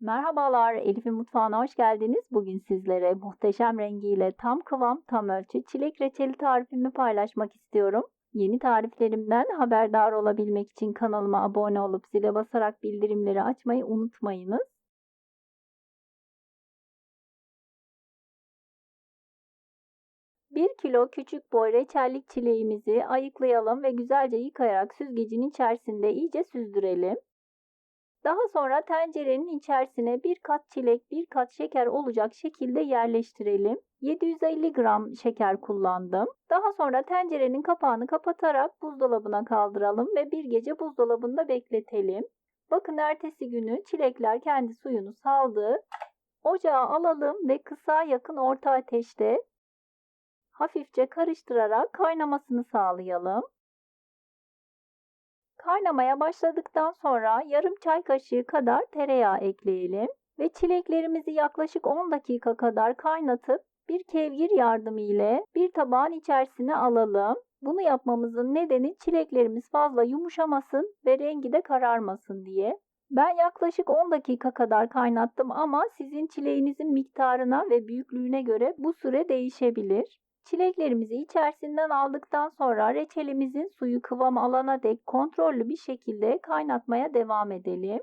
Merhabalar, Elif'in mutfağına hoş geldiniz. Bugün sizlere muhteşem rengiyle tam kıvam, tam ölçü çilek reçeli tarifimi paylaşmak istiyorum. Yeni tariflerimden haberdar olabilmek için kanalıma abone olup zile basarak bildirimleri açmayı unutmayınız. Bir kilo küçük boy reçellik çileğimizi ayıklayalım ve güzelce yıkayarak süzgecin içerisinde iyice süzdürelim. Daha sonra tencerenin içerisine bir kat çilek, bir kat şeker olacak şekilde yerleştirelim. 750 gram şeker kullandım. Daha sonra tencerenin kapağını kapatarak buzdolabına kaldıralım ve bir gece buzdolabında bekletelim. Bakın ertesi günü çilekler kendi suyunu saldı. Ocağa alalım ve kısa yakın orta ateşte hafifçe karıştırarak kaynamasını sağlayalım. Kaynamaya başladıktan sonra yarım çay kaşığı kadar tereyağı ekleyelim ve çileklerimizi yaklaşık 10 dakika kadar kaynatıp bir kevgir yardımı ile bir tabağın içerisine alalım. Bunu yapmamızın nedeni çileklerimiz fazla yumuşamasın ve rengi de kararmasın diye. Ben yaklaşık 10 dakika kadar kaynattım ama sizin çileğinizin miktarına ve büyüklüğüne göre bu süre değişebilir. Çileklerimizi içerisinden aldıktan sonra reçelimizin suyu kıvam alana dek kontrollü bir şekilde kaynatmaya devam edelim.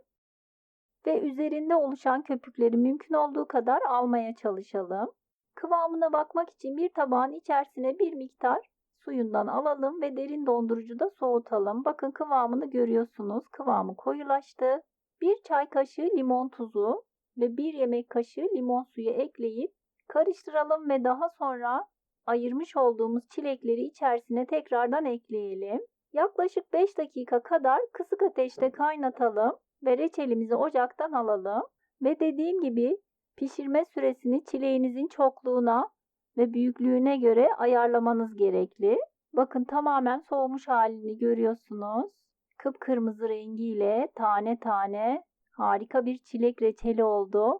Ve üzerinde oluşan köpükleri mümkün olduğu kadar almaya çalışalım. Kıvamına bakmak için bir tabağın içerisine bir miktar suyundan alalım ve derin dondurucuda soğutalım. Bakın kıvamını görüyorsunuz. Kıvamı koyulaştı. Bir çay kaşığı limon tuzu ve bir yemek kaşığı limon suyu ekleyip karıştıralım ve daha sonra ayırmış olduğumuz çilekleri içerisine tekrardan ekleyelim. Yaklaşık 5 dakika kadar kısık ateşte kaynatalım ve reçelimizi ocaktan alalım. Ve dediğim gibi pişirme süresini çileğinizin çokluğuna ve büyüklüğüne göre ayarlamanız gerekli. Bakın tamamen soğumuş halini görüyorsunuz. Kıpkırmızı rengiyle tane tane harika bir çilek reçeli oldu.